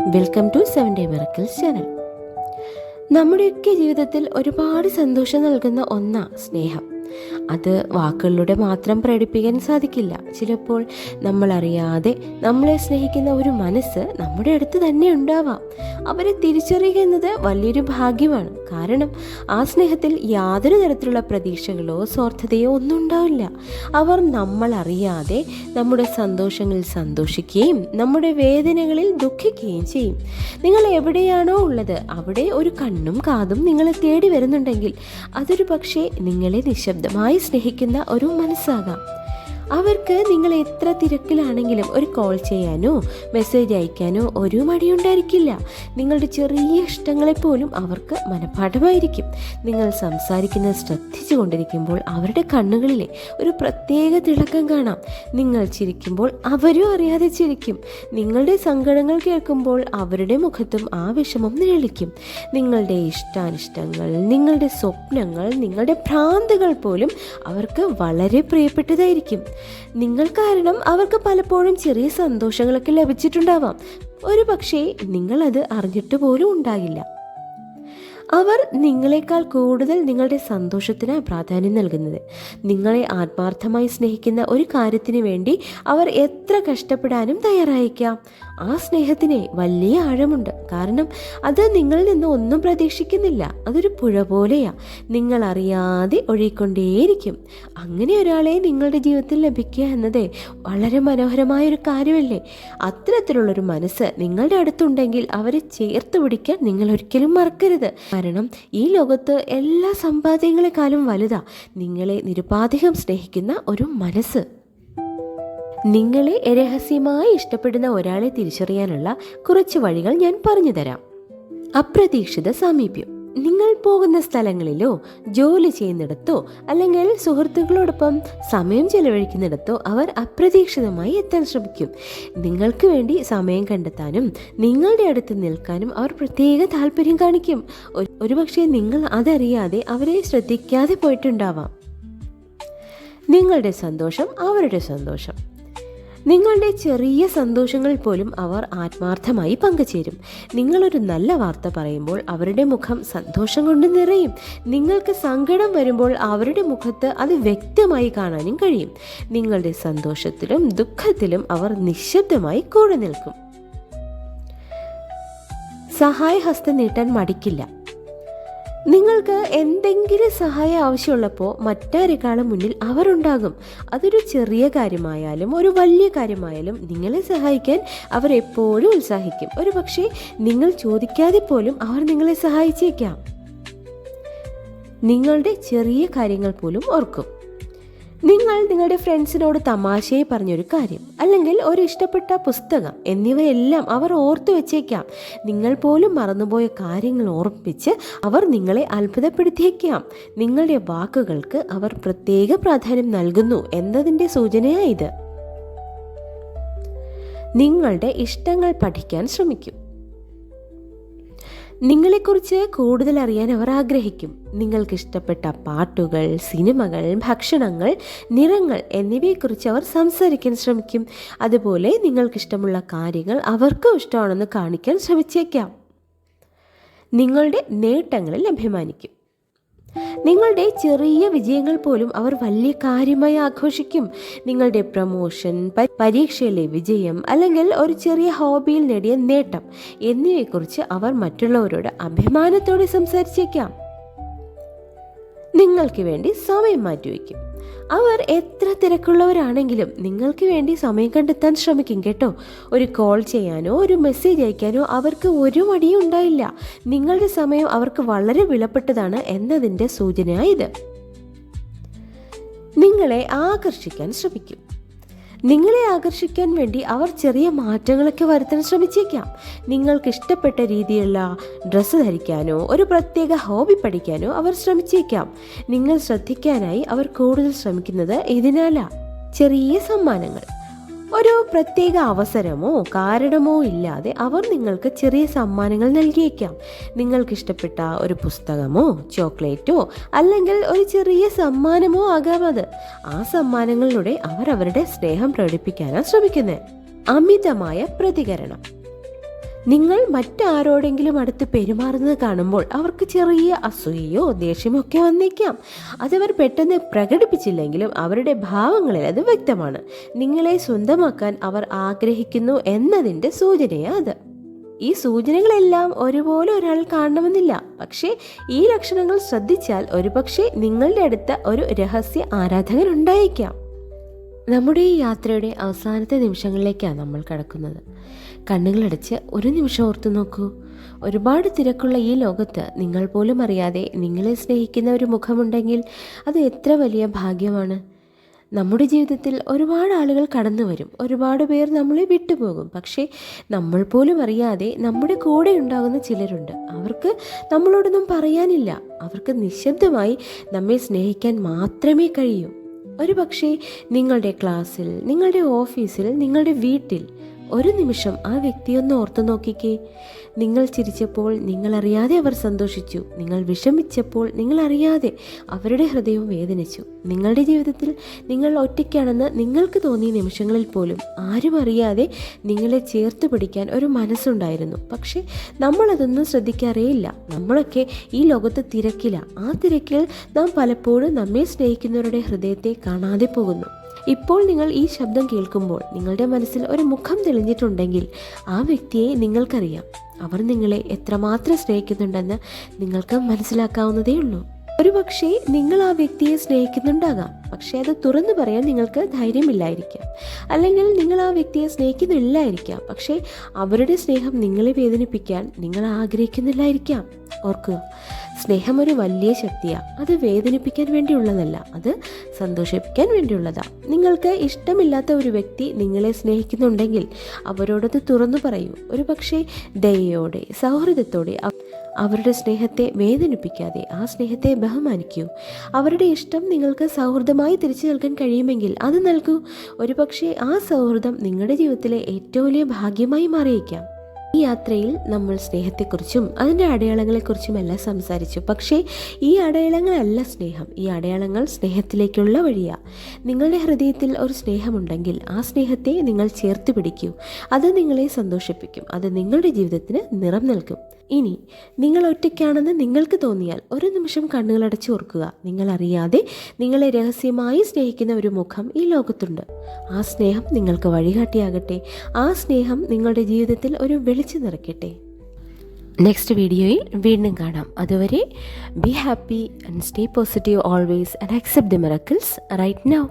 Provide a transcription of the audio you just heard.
Welcome to seven day miracle channel നമ്മുടെയൊക്കെ ജീവിതത്തിൽ ഒരുപാട് സന്തോഷം നൽകുന്ന ഒന്നാ സ്നേഹം. അത് വാക്കുകളിലൂടെ മാത്രം പ്രകടിപ്പിക്കാൻ സാധിക്കില്ല. ചിലപ്പോൾ നമ്മളറിയാതെ നമ്മളെ സ്നേഹിക്കുന്ന ഒരു മനസ്സ് നമ്മുടെ അടുത്ത് തന്നെ ഉണ്ടാവാം. അവരെ തിരിച്ചറിയുക എന്നത് വലിയൊരു ഭാഗ്യമാണ്. കാരണം ആ സ്നേഹത്തിൽ യാതൊരു തരത്തിലുള്ള പ്രതീക്ഷകളോ സ്വാർത്ഥതയോ ഒന്നും ഉണ്ടാവില്ല. അവർ നമ്മൾ അറിയാതെ നമ്മുടെ സന്തോഷങ്ങളിൽ സന്തോഷിക്കുകയും നമ്മുടെ വേദനകളിൽ ദുഃഖിക്കുകയും ചെയ്യും. നിങ്ങൾ എവിടെയാണോ ഉള്ളത് അവിടെ ഒരു കണ്ണും കാതും നിങ്ങളെ തേടി വരുന്നുണ്ടെങ്കിൽ അതൊരു പക്ഷേ നിങ്ങളെ നിശബ്ദമായി സ്നേഹിക്കുന്ന ഒരു മനസ്സാകാം. അവർക്ക് നിങ്ങൾ എത്ര തിരക്കിലാണെങ്കിലും ഒരു കോൾ ചെയ്യാനോ മെസ്സേജ് അയക്കാനോ ഒരു മടിയുണ്ടായിരിക്കില്ല. നിങ്ങളുടെ ചെറിയ ഇഷ്ടങ്ങളെപ്പോലും അവർക്ക് മനഃപാഠമായിരിക്കും. നിങ്ങൾ സംസാരിക്കുന്നത് ശ്രദ്ധിച്ചു കൊണ്ടിരിക്കുമ്പോൾ അവരുടെ കണ്ണുകളിലെ ഒരു പ്രത്യേക തിളക്കം കാണാം. നിങ്ങൾ ചിരിക്കുമ്പോൾ അവരും അറിയാതെ ചിരിക്കും. നിങ്ങളുടെ സങ്കടങ്ങൾ കേൾക്കുമ്പോൾ അവരുടെ മുഖത്തും ആ വിഷമം നിഴലിക്കും. നിങ്ങളുടെ ഇഷ്ടാനിഷ്ടങ്ങൾ നിങ്ങളുടെ സ്വപ്നങ്ങൾ നിങ്ങളുടെ ഭ്രാന്തുകൾ പോലും അവർക്ക് വളരെ പ്രിയപ്പെട്ടതായിരിക്കും. നിങ്ങൾ കാരണം അവർക്ക് പലപ്പോഴും ചെറിയ സന്തോഷങ്ങളൊക്കെ ലഭിച്ചിട്ടുണ്ടാവാം. ഒരു പക്ഷേ നിങ്ങളത് അറിഞ്ഞിട്ട് പോലും ഉണ്ടാകില്ല അവർ നിങ്ങളെക്കാൾ കൂടുതൽ നിങ്ങളുടെ സന്തോഷത്തിന് പ്രാധാന്യം നൽകുന്നത്. നിങ്ങളെ ആത്മാർത്ഥമായി സ്നേഹിക്കുന്ന ഒരു കാര്യത്തിന് വേണ്ടി അവർ എത്ര കഷ്ടപ്പെടാനും തയ്യാറായേക്കാം. ആ സ്നേഹത്തിന് വലിയ ആഴമുണ്ട്. കാരണം അത് നിങ്ങളിൽ നിന്ന് ഒന്നും പ്രതീക്ഷിക്കുന്നില്ല. അതൊരു പുഴ പോലെയാ. നിങ്ങൾ അറിയാതെ ഒഴുകിക്കൊണ്ടേയിരിക്കും. അങ്ങനെ ഒരാളെ നിങ്ങളുടെ ജീവിതത്തിൽ ലഭിക്കുക എന്നത് വളരെ മനോഹരമായ ഒരു കാര്യമല്ലേ? അത്തരത്തിലുള്ളൊരു മനസ്സ് നിങ്ങളുടെ അടുത്തുണ്ടെങ്കിൽ അവരെ ചേർത്ത് പിടിക്കാൻ നിങ്ങൾ ഒരിക്കലും മറക്കരുത്. കാരണം ഈ ലോകത്ത് എല്ലാ സമ്പാദ്യങ്ങളെക്കാളും വലുതാ. നിങ്ങളെ നിരുപാധികം സ്നേഹിക്കുന്ന ഒരു മനസ്സ്. നിങ്ങളെ രഹസ്യമായി ഇഷ്ടപ്പെടുന്ന ഒരാളെ തിരിച്ചറിയാനുള്ള കുറച്ച് വഴികൾ ഞാൻ പറഞ്ഞു തരാം. അപ്രതീക്ഷിത സാമീപ്യം. നിങ്ങൾ പോകുന്ന സ്ഥലങ്ങളിലോ ജോലി ചെയ്യുന്നിടത്തോ അല്ലെങ്കിൽ സുഹൃത്തുക്കളോടൊപ്പം സമയം ചെലവഴിക്കുന്നിടത്തോ അവർ അപ്രതീക്ഷിതമായി എത്താൻ ശ്രമിക്കും. നിങ്ങൾക്ക് വേണ്ടി സമയം കണ്ടെത്താനും നിങ്ങളുടെ അടുത്ത് നിൽക്കാനും അവർ പ്രത്യേക താല്പര്യം കാണിക്കും. ഒരു- ഒരുപക്ഷെ നിങ്ങൾ അതറിയാതെ അവരെ ശ്രദ്ധിക്കാതെ പോയിട്ടുണ്ടാവാം. നിങ്ങളുടെ സന്തോഷം അവരുടെ സന്തോഷം. നിങ്ങളുടെ ചെറിയ സന്തോഷങ്ങൾ പോലും അവർ ആത്മാർത്ഥമായി പങ്കുചേരും. നിങ്ങളൊരു നല്ല വാർത്ത പറയുമ്പോൾ അവരുടെ മുഖം സന്തോഷം കൊണ്ട് നിറയും. നിങ്ങൾക്ക് സങ്കടം വരുമ്പോൾ അവരുടെ മുഖത്ത് അത് വ്യക്തമായി കാണാനും കഴിയും. നിങ്ങളുടെ സന്തോഷത്തിലും ദുഃഖത്തിലും അവർ നിശബ്ദമായി കൂടെ നിൽക്കും. സഹായഹസ്തം നീട്ടാൻ മടിക്കില്ല. നിങ്ങൾക്ക് എന്തെങ്കിലും സഹായം ആവശ്യമുള്ളപ്പോൾ മറ്റാരെക്കാളും മുന്നിൽ അവരുണ്ടാകും. അതൊരു ചെറിയ കാര്യമായാലും ഒരു വലിയ കാര്യമായാലും നിങ്ങളെ സഹായിക്കാൻ അവർ എപ്പോഴും ഉത്സാഹിക്കും. ഒരു പക്ഷേ നിങ്ങൾ ചോദിക്കാതെ പോലും അവർ നിങ്ങളെ സഹായിച്ചേക്കാം. നിങ്ങളുടെ ചെറിയ കാര്യങ്ങൾ പോലും ഓർക്കും. നിങ്ങൾ നിങ്ങളുടെ ഫ്രണ്ട്സിനോട് തമാശയായി പറഞ്ഞൊരു കാര്യം അല്ലെങ്കിൽ ഒരു ഇഷ്ടപ്പെട്ട പുസ്തകം എന്നിവയെല്ലാം അവർ ഓർത്തു വെച്ചേക്കാം. നിങ്ങൾ പോലും മറന്നുപോയ കാര്യങ്ങൾ ഓർപ്പിച്ച് അവർ നിങ്ങളെ അത്ഭുതപ്പെടുത്തിയേക്കാം. നിങ്ങളുടെ വാക്കുകൾക്ക് അവർ പ്രത്യേക പ്രാധാന്യം നൽകുന്നു എന്നതിന്റെ സൂചനയായത് നിങ്ങളുടെ ഇഷ്ടങ്ങൾ പഠിക്കാൻ ശ്രമിക്കും. നിങ്ങളെക്കുറിച്ച് കൂടുതൽ അറിയാൻ അവർ ആഗ്രഹിക്കും. നിങ്ങൾക്ക് ഇഷ്ടപ്പെട്ട പാട്ടുകൾ സിനിമകൾ ഭക്ഷണങ്ങൾ നിറങ്ങൾ എന്നിവയെക്കുറിച്ച് അവർ സംസാരിക്കാൻ ശ്രമിക്കും. അതുപോലെ നിങ്ങൾക്കിഷ്ടമുള്ള കാര്യങ്ങൾ അവർക്കും ഇഷ്ടമാണെന്ന് കാണിക്കാൻ ശ്രമിച്ചേക്കാം. നിങ്ങളുടെ നേട്ടങ്ങളിൽ അഭിമാനിക്കും നിങ്ങളുടെ ചെറിയ വിജയങ്ങൾ പോലും അവർ വലിയ കാര്യമായി ആഘോഷിക്കും. നിങ്ങളുടെ പ്രമോഷൻ പരീക്ഷയിലെ വിജയം അല്ലെങ്കിൽ ഒരു ചെറിയ ഹോബിയിൽ നേടിയ നേട്ടം എന്നിവയെക്കുറിച്ച് അവർ മറ്റുള്ളവരോട് അഭിമാനത്തോടെ സംസാരിച്ചേക്കാം. നിങ്ങൾക്ക് വേണ്ടി സമയം മാറ്റിവെക്കും അവർ എത്ര തിരക്കുള്ളവരാണെങ്കിലും നിങ്ങൾക്ക് വേണ്ടി സമയം കണ്ടെത്താൻ ശ്രമിക്കും കേട്ടോ. ഒരു കോൾ ചെയ്യാനോ ഒരു മെസ്സേജ് അയക്കാനോ അവർക്ക് ഒരു മടിയും ഉണ്ടായില്ല. നിങ്ങളുടെ സമയം അവർക്ക് വളരെ വിലപ്പെട്ടതാണ് എന്നതിന്റെ സൂചനയായത് നിങ്ങളെ ആകർഷിക്കാൻ ശ്രമിക്കും. നിങ്ങളെ ആകർഷിക്കാൻ വേണ്ടി അവർ ചെറിയ മാറ്റങ്ങളൊക്കെ വരുത്താൻ ശ്രമിച്ചേക്കാം. നിങ്ങൾക്ക് ഇഷ്ടപ്പെട്ട രീതിയിലുള്ള ഡ്രസ്സ് ധരിക്കാനോ ഒരു പ്രത്യേക ഹോബി പഠിക്കാനോ അവർ ശ്രമിച്ചേക്കാം. നിങ്ങൾ ശ്രദ്ധിക്കാനായി അവർ കൂടുതൽ ശ്രമിക്കുന്നത് ഇതിനാലാ. ചെറിയ സമ്മാനങ്ങൾ. ഒരു പ്രത്യേക അവസരമോ കാരണമോ ഇല്ലാതെ അവർ നിങ്ങൾക്ക് ചെറിയ സമ്മാനങ്ങൾ നൽകിയേക്കാം. നിങ്ങൾക്കിഷ്ടപ്പെട്ട ഒരു പുസ്തകമോ ചോക്ലേറ്റോ അല്ലെങ്കിൽ ഒരു ചെറിയ സമ്മാനമോ ആകാം അത്. ആ സമ്മാനങ്ങളിലൂടെ അവർ അവരുടെ സ്നേഹം പ്രകടിപ്പിക്കാനാണ് ശ്രമിക്കുന്നത്. അമിതമായ പ്രതികരണം. നിങ്ങൾ മറ്റാരോടെങ്കിലും അടുത്ത് പെരുമാറുന്നത് കാണുമ്പോൾ അവർക്ക് ചെറിയ അസൂയയോ ദേഷ്യമോ ഒക്കെ വന്നേക്കാം. അതവർ പെട്ടെന്ന് പ്രകടിപ്പിച്ചില്ലെങ്കിലും അവരുടെ ഭാവങ്ങളിൽ അത് വ്യക്തമാണ്. നിങ്ങളെ സ്വന്തമാക്കാൻ അവർ ആഗ്രഹിക്കുന്നു എന്നതിന്റെ സൂചനയാണ് അത്. ഈ സൂചനകളെല്ലാം ഒരുപോലെ ഒരാൾ കാണണമെന്നില്ല. പക്ഷേ ഈ ലക്ഷണങ്ങൾ ശ്രദ്ധിച്ചാൽ ഒരുപക്ഷെ നിങ്ങളുടെ അടുത്ത ഒരു രഹസ്യ ആരാധകൻ ഉണ്ടായേക്കാം നമ്മുടെ ഈ യാത്രയുടെ അവസാനത്തെ നിമിഷങ്ങളിലേക്കാണ് നമ്മൾ കടക്കുന്നത്. കണ്ണുകളടച്ച് ഒരു നിമിഷം ഓർത്തു നോക്കൂ. ഒരുപാട് തിരക്കുള്ള ഈ ലോകത്ത് നിങ്ങൾ പോലും അറിയാതെ നിങ്ങളെ സ്നേഹിക്കുന്ന ഒരു മുഖമുണ്ടെങ്കിൽ അത് എത്ര വലിയ ഭാഗ്യമാണ്. നമ്മുടെ ജീവിതത്തിൽ ഒരുപാട് ആളുകൾ കടന്നു വരും. ഒരുപാട് പേർ നമ്മളെ വിട്ടുപോകും. പക്ഷേ നമ്മൾ പോലും അറിയാതെ നമ്മുടെ കൂടെ ഉണ്ടാകുന്ന ചിലരുണ്ട്. അവർക്ക് നമ്മളോടൊന്നും പറയാനില്ല. അവർക്ക് നിശബ്ദമായി നമ്മെ സ്നേഹിക്കാൻ മാത്രമേ കഴിയൂ. ഒരു പക്ഷേ നിങ്ങളുടെ ക്ലാസ്സിൽ നിങ്ങളുടെ ഓഫീസിൽ നിങ്ങളുടെ വീട്ടിൽ ഒരു നിമിഷം ആ വ്യക്തിയൊന്ന് ഓർത്തു നോക്കിക്കേ. നിങ്ങൾ ചിരിച്ചപ്പോൾ നിങ്ങളറിയാതെ അവർ സന്തോഷിച്ചു. നിങ്ങൾ വിഷമിച്ചപ്പോൾ നിങ്ങളറിയാതെ അവരുടെ ഹൃദയം വേദനിച്ചു. നിങ്ങളുടെ ജീവിതത്തിൽ നിങ്ങൾ ഒറ്റയ്ക്കാണെന്ന് നിങ്ങൾക്ക് തോന്നിയ നിമിഷങ്ങളിൽ പോലും ആരും അറിയാതെ നിങ്ങളെ ചേർത്ത് പിടിക്കാൻ ഒരു മനസ്സുണ്ടായിരുന്നു. പക്ഷേ നമ്മളതൊന്നും ശ്രദ്ധിക്കാറേയില്ല. നമ്മളൊക്കെ ഈ ലോകത്ത് തിരക്കില്ല ആ തിരക്കിൽ നാം പലപ്പോഴും നമ്മെ സ്നേഹിക്കുന്നവരുടെ ഹൃദയത്തെ കാണാതെ പോകുന്നു. ഇപ്പോൾ നിങ്ങൾ ഈ ശബ്ദം കേൾക്കുമ്പോൾ നിങ്ങളുടെ മനസ്സിൽ ഒരു മുഖം തെളിഞ്ഞിട്ടുണ്ടെങ്കിൽ ആ വ്യക്തിയെ നിങ്ങൾക്കറിയാം. അവർ നിങ്ങളെ എത്രമാത്രം സ്നേഹിക്കുന്നുണ്ടെന്ന് നിങ്ങൾക്ക് മനസ്സിലാക്കാവുന്നതേ ഉള്ളൂ. ഒരു പക്ഷേ നിങ്ങൾ ആ വ്യക്തിയെ സ്നേഹിക്കുന്നുണ്ടാകാം. പക്ഷേ അത് തുറന്നു പറയാൻ നിങ്ങൾക്ക് ധൈര്യമില്ലായിരിക്കാം. അല്ലെങ്കിൽ നിങ്ങൾ ആ വ്യക്തിയെ സ്നേഹിക്കുന്നില്ലായിരിക്കാം. പക്ഷേ അവരുടെ സ്നേഹം നിങ്ങളെ വേദനിപ്പിക്കാൻ നിങ്ങൾ ആഗ്രഹിക്കുന്നില്ലായിരിക്കാം. ഓർക്കുക സ്നേഹം ഒരു വലിയ ശക്തിയാണ് അത് വേദനിപ്പിക്കാൻ വേണ്ടിയുള്ളതല്ല അത് സന്തോഷിപ്പിക്കാൻ വേണ്ടിയുള്ളതാണ് നിങ്ങൾക്ക് ഇഷ്ടമില്ലാത്ത ഒരു വ്യക്തി നിങ്ങളെ സ്നേഹിക്കുന്നുണ്ടെങ്കിൽ അവരോടത് തുറന്നു പറയൂ. ഒരു പക്ഷേ ദയയോടെ സൗഹൃദത്തോടെ അവരുടെ സ്നേഹത്തെ വേദനിപ്പിക്കാതെ ആ സ്നേഹത്തെ ബഹുമാനിക്കൂ. അവരുടെ ഇഷ്ടം നിങ്ങൾക്ക് സൗഹൃദമായി തിരിച്ചു നൽകാൻ കഴിയുമെങ്കിൽ അത് നൽകൂ. ഒരുപക്ഷെ ആ സൗഹൃദം നിങ്ങളുടെ ജീവിതത്തിലെ ഏറ്റവും വലിയ ഭാഗ്യമായി മാറിയേക്കാം. ഈ യാത്രയിൽ നമ്മൾ സ്നേഹത്തെക്കുറിച്ചും അതിന്റെ അടയാളങ്ങളെക്കുറിച്ചും എല്ലാം സംസാരിച്ചു. പക്ഷേ ഈ അടയാളങ്ങളല്ല സ്നേഹം. ഈ അടയാളങ്ങൾ സ്നേഹത്തിലേക്കുള്ള വഴിയാണ് നിങ്ങളുടെ ഹൃദയത്തിൽ ഒരു സ്നേഹമുണ്ടെങ്കിൽ ആ സ്നേഹത്തെ നിങ്ങൾ ചേർത്ത് പിടിക്കൂ. അത് നിങ്ങളെ സന്തോഷിപ്പിക്കും. അത് നിങ്ങളുടെ ജീവിതത്തിന് നിറം നൽകും. ഇനി നിങ്ങൾ ഒറ്റയ്ക്കാണെന്ന് നിങ്ങൾക്ക് തോന്നിയാൽ ഒരു നിമിഷം കണ്ണുകളടച്ച് ഓർക്കുക. നിങ്ങൾ അറിയാതെ നിങ്ങളെ രഹസ്യമായി സ്നേഹിക്കുന്ന ഒരു മുഖം ഈ ലോകത്തുണ്ട്. ആ സ്നേഹം നിങ്ങൾക്ക് വഴികാട്ടിയാകട്ടെ. ആ സ്നേഹം നിങ്ങളുടെ ജീവിതത്തിൽ ഒരു വെളിച്ചു നിറയ്ക്കട്ടെ. നെക്സ്റ്റ് വീഡിയോയിൽ വീണ്ടും കാണാം. അതുവരെ be happy and stay positive always and accept the miracles right now